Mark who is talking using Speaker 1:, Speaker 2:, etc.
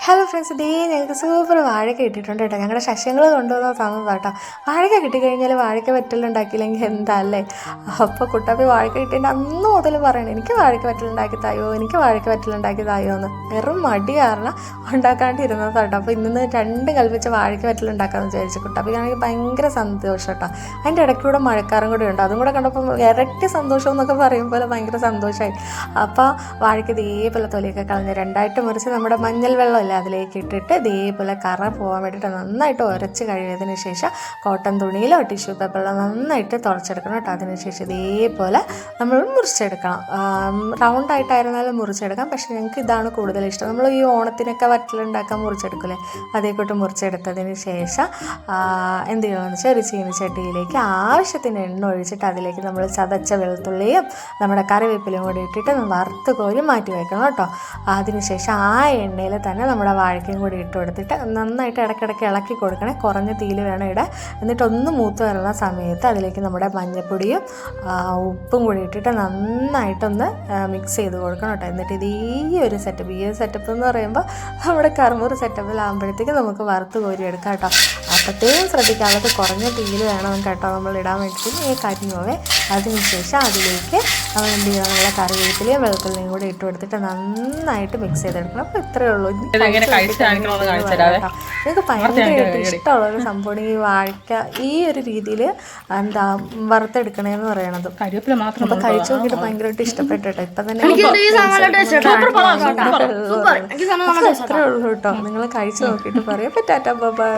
Speaker 1: Hello friends ഇതേ ഞങ്ങൾക്ക് super വാഴയ്ക്ക കിട്ടിയിട്ടുണ്ട് കേട്ടോ. ഞങ്ങളുടെ ശശിങ്ങൾ കൊണ്ടുവന്ന സമയം കേട്ടോ വാഴയ്ക്ക കിട്ടിക്കഴിഞ്ഞാൽ വാഴയ്ക്ക വറ്റലുണ്ടാക്കിയില്ലെങ്കിൽ എന്താ അല്ലേ അപ്പോൾ കുട്ടാപ്പി വാഴയ്ക്ക കിട്ടിയിട്ട് അന്ന് മുതൽ പറയണം എനിക്ക് വാഴയ്ക്ക വറ്റലുണ്ടാക്കി തായോ? എനിക്ക് വാഴയ്ക്ക വറ്റലുണ്ടാക്കി തായോ? എന്ന്. വെറും മടി കാരണം ഉണ്ടാക്കാണ്ടിരുന്നത് കേട്ടോ അപ്പോൾ ഇന്ന് രണ്ട് കൽപ്പിച്ച് വാഴയ്ക്ക വെറ്റലുണ്ടാക്കാമെന്ന് വിചാരിച്ചു കുട്ടാപ്പിക്കാണെങ്കിൽ ഭയങ്കര സന്തോഷം കേട്ടോ അതിന്റെ ഇടയ്ക്കൂടെ മഴക്കാറും കൂടെ ഉണ്ട്. അതും കൂടെ കണ്ടപ്പോൾ ഇരട്ടി സന്തോഷം എന്നൊക്കെ പറയുമ്പോൾ ഭയങ്കര സന്തോഷമായി അപ്പോൾ വാഴയ്ക്ക് ഇതേപോലെ തൊലിയൊക്കെ കളഞ്ഞ് രണ്ടായിട്ട് മുറിച്ച് നമ്മുടെ മഞ്ഞൾ വെള്ളമില്ല അതിലേക്ക് ഇട്ടിട്ട് ഇതേപോലെ കറ പോകാൻ വേണ്ടിയിട്ട് നന്നായിട്ട് ഉരച്ച് കഴിയതിന് ശേഷം കോട്ടൺ തുണിയിലോ ടിഷ്യൂ പേപ്പറിലോ നന്നായിട്ട് തുറച്ചെടുക്കണം കേട്ടോ. അതിനുശേഷം ഇതേപോലെ നമ്മൾ മുറിച്ചെടുക്കണം. റൗണ്ടായിട്ടായിരുന്നാലും മുറിച്ചെടുക്കാം. പക്ഷേ ഞങ്ങൾക്ക് ഇതാണ് കൂടുതൽ ഇഷ്ടം. നമ്മൾ ഈ ഓണത്തിനൊക്കെ വറ്റലുണ്ടാക്കാൻ മുറിച്ചെടുക്കില്ലേ അതേക്കൂട്ട് മുറിച്ചെടുത്തതിന് ശേഷം എന്ത് ചെയ്യണമെന്ന് വെച്ചാൽ ഒരു ചീനിച്ചട്ടിയിലേക്ക് ആവശ്യത്തിന് എണ്ണ ഒഴിച്ചിട്ട് അതിലേക്ക് നമ്മൾ ചതച്ച വെളുത്തുള്ളിയും നമ്മുടെ കറിവേപ്പിലയും കൂടി ഇട്ടിട്ട് വറുത്ത് കോരി മാറ്റി വയ്ക്കണം കേട്ടോ. അതിനുശേഷം ആ എണ്ണയിൽ തന്നെ നമ്മുടെ വാഴക്കയും കൂടി ഇട്ട് കൊടുത്തിട്ട് നന്നായിട്ട് ഇടയ്ക്കിടയ്ക്ക് ഇളക്കി കൊടുക്കണേ. കുറഞ്ഞ തീയിൽ വേണം ഇടാൻ. എന്നിട്ട് ഒന്ന് മൂത്ത് വരുന്ന സമയത്ത് അതിലേക്ക് നമ്മുടെ മഞ്ഞപ്പൊടിയും ഉപ്പും കൂടി ഇട്ടിട്ട് നന്നായിട്ടൊന്ന് മിക്സ് ചെയ്ത് കൊടുക്കണം കേട്ടോ. എന്നിട്ട് ഇത് ഒരു സെറ്റപ്പ് ഈ ഒരു സെറ്റപ്പ് എന്ന് പറയുമ്പോൾ നമ്മുടെ കറുമൂറ് സെറ്റപ്പിലാകുമ്പോഴത്തേക്ക് നമുക്ക് വറുത്ത് കോരി എടുക്കാം കേട്ടോ. അപ്പോഴത്തേക്കും ശ്രദ്ധിക്കാനുള്ളത് കുറഞ്ഞ തീയിൽ വേണം കേട്ടോ നമ്മൾ ഇടാൻ വേണ്ടിയിട്ട് ഈ കരിഞ്ഞു പോവേ. അതിനുശേഷം അതിലേക്ക് നമ്മൾ എന്ത് ചെയ്യുക നമ്മളെ കറിവേപ്പിലയും വെളുത്തുള്ളിയും കൂടി ഇട്ട് കൊടുത്തിട്ട് നന്നായിട്ട് മിക്സ് ചെയ്തെടുക്കണം. അപ്പോൾ ഇത്രയേ ഉള്ളൂ. കേട്ടോ. നിങ്ങൾക്ക് ഭയങ്കരമായിട്ട് ഇഷ്ടമുള്ള ഒരു സംഭവമാണ് ഈ വാഴക്ക ഈ ഒരു രീതിയിൽ എന്താ വറുത്തെടുക്കണേന്ന് പറയണത്.
Speaker 2: കരിവേപ്പില മാത്രം
Speaker 1: അപ്പൊ കഴിച്ചു നോക്കിയിട്ട് ഭയങ്കരമായിട്ട് ഇഷ്ടപ്പെട്ടോ ഇപ്പൊ തന്നെ അത്രേ ഉള്ളൂ. കേട്ടോ. നിങ്ങൾ കഴിച്ചു നോക്കിയിട്ട് പറയാം. Tata bye.